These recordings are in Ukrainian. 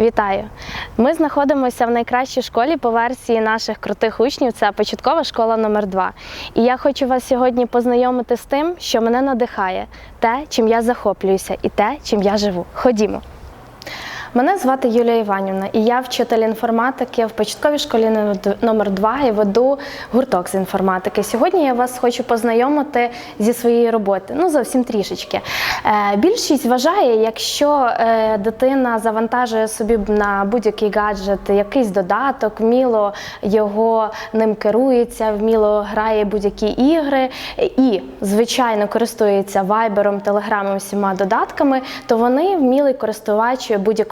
Вітаю! Ми знаходимося в найкращій школі по версії наших крутих учнів. Це початкова школа номер 2 І я хочу вас сьогодні познайомити з тим, що мене надихає, те, чим я захоплююся, і те, чим я живу. Ходімо. Мене звати Юлія Іванівна, і я вчитель інформатики в початковій школі номер 2 і веду гурток з інформатики. Сьогодні я вас хочу познайомити зі своєї роботи. Ну, зовсім трішечки. Е, Більшість вважає, якщо е, дитина завантажує собі на будь-який гаджет якийсь додаток, вміло його ним керується, вміло грає будь-які ігри і, звичайно, користується вайбером, телеграмом, всіма додатками, то вони вмілий користувач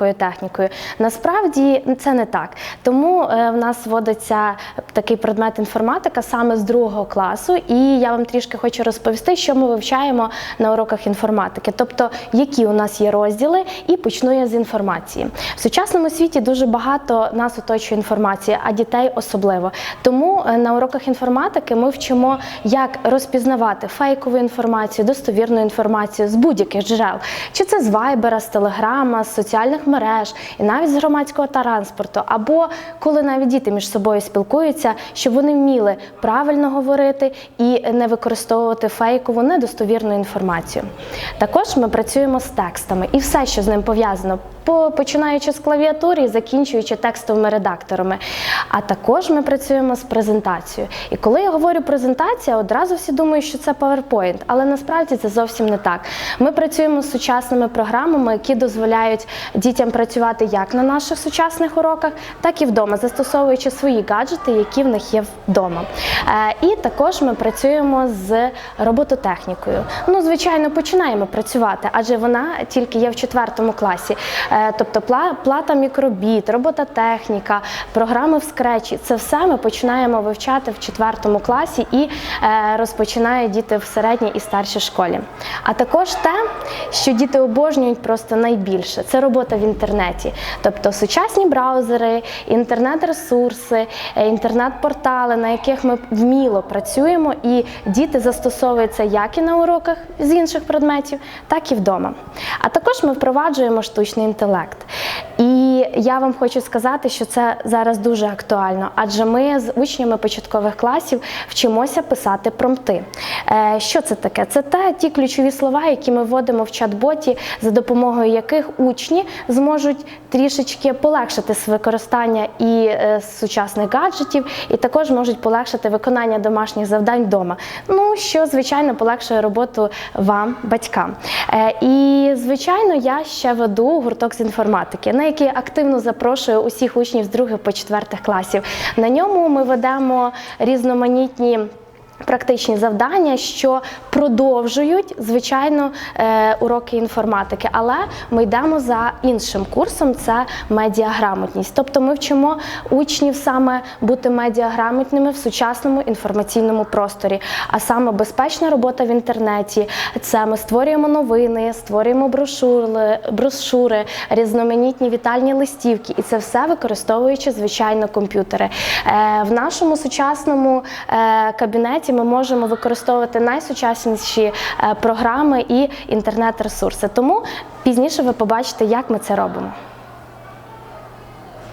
будь-якою технікою. Насправді це не так. Тому е, в нас вводиться такий предмет інформатика саме з другого класу, і я вам трішки хочу розповісти, що ми вивчаємо на уроках інформатики, тобто які у нас є розділи, і почну я з інформації. В сучасному світі дуже багато нас оточує інформація, а дітей особливо. Тому е, на уроках інформатики ми вчимо, як розпізнавати фейкову інформацію, достовірну інформацію з будь-яких джерел, чи це з вайбера, з телеграма, з соціальних мереж, і навіть з громадського транспорту, або коли навіть діти між собою спілкуються, щоб вони вміли правильно говорити і не використовувати фейкову, недостовірну інформацію. Також ми працюємо з текстами і все, що з ним пов'язано, починаючи з клавіатури закінчуючи текстовими редакторами. А також ми працюємо з презентацією. І коли я говорю презентація, одразу всі думають, що це PowerPoint, але насправді це зовсім не так. Ми працюємо з сучасними програмами, які дозволяють дітям працювати як на наших сучасних уроках, так і вдома, застосовуючи свої гаджети, які в них є вдома. Е, І також ми працюємо з робототехнікою. Ну, звичайно, починаємо працювати, адже вона тільки є в четвертому класі. Е, Тобто плата мікробіт, робототехніка, програми в скречі це все ми починаємо вивчати в четвертому класі і е, розпочинають діти в середній і старшій школі. А також те, що діти обожнюють просто найбільше це робота в інтернеті, тобто сучасні браузери, інтернет-ресурси, е, інтернет-портали, на яких ми вміло працюємо, і діти застосовуються як і на уроках з інших предметів, так і вдома. А також ми впроваджуємо штучний інтелект. І я вам хочу сказати, що це зараз дуже актуально, адже ми з учнями початкових класів вчимося писати промпти. Е, Що це таке? Це те, ті ключові слова, які ми вводимо в чат-боті, за допомогою яких учні зможуть трішечки полегшити використання і е, сучасних гаджетів, і також можуть полегшити виконання домашніх завдань вдома. Ну що звичайно полегшує роботу вам, батькам. Е, І звичайно, я ще веду гурток з інформатики, на який запрошую усіх учнів з других по четвертих класів. На ньому ми ведемо різноманітні. Практичні завдання, що продовжують звичайно е, уроки інформатики, але ми йдемо за іншим курсом це медіаграмотність. Тобто ми вчимо учнів саме бути медіаграмотними в сучасному інформаційному просторі, а саме безпечна робота в інтернеті. Це ми створюємо новини, створюємо брошури, брошури, різноманітні вітальні листівки, і це все використовуючи звичайно комп'ютери. Е, в нашому сучасному е, кабінеті ми можемо використовувати найсучасніші е, програми і інтернет-ресурси. Тому пізніше ви побачите, як ми це робимо.